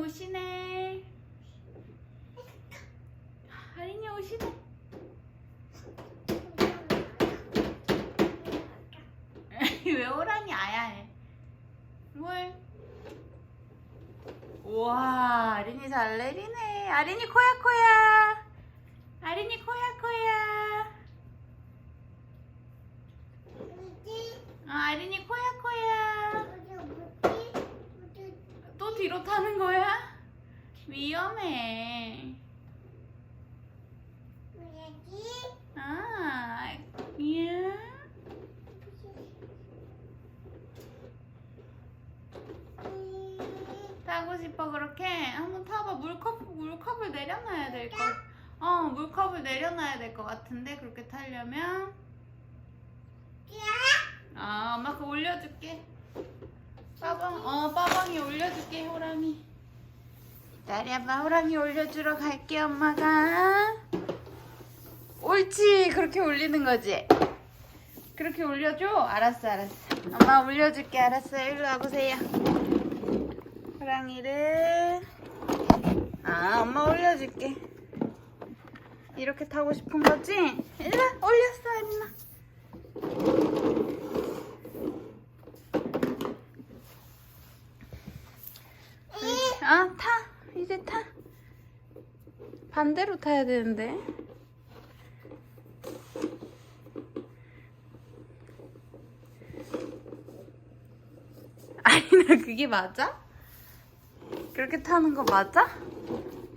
오시네. 할인이 오시네. 왜 호랑이 아야해? 뭘? 우와, 아린이 잘 내리네. 아린이 코야 코야. 아린이 코야 코야. 어, 아린이 코야 코야. 또 뒤로 타는 거야? 위험해. 아, 이야. 타고 싶어 그렇게 한번 타봐 물컵 물컵을 내려놔야 될 거. 어 물컵을 내려놔야 될 것 같은데 그렇게 타려면 아 엄마 그거 올려줄게. 빠방 어 빠방이 올려줄게 호랑이. 기다려봐 호랑이 올려주러 갈게 엄마가. 옳지 그렇게 올리는 거지. 그렇게 올려줘? 알았어 알았어. 엄마 올려줄게 알았어 일로 와보세요. 호랑이를 아 엄마 올려줄게 이렇게 타고 싶은 거지? 일로 와, 올렸어 임마 아타 이제 타 반대로 타야 되는데 아니나 그게 맞아? 그렇게 타는 거 맞아?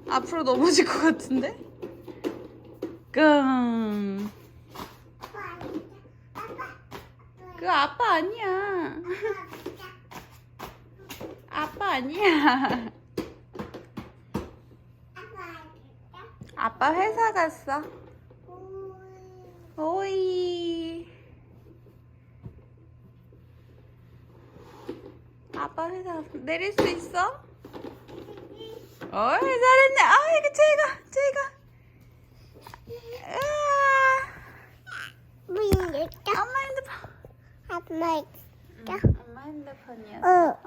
앞으로 넘어질 것 같은데? 끙. 그 아빠 아니야. 아빠 아니야. 아빠 회사 갔어. 오이. 아빠 회사 갔어. 내릴 수 있어? 어이 잘했네. 아 이거 제가 제가. 엄마 핸드폰. 응, 엄마 핸드폰이었어. 어,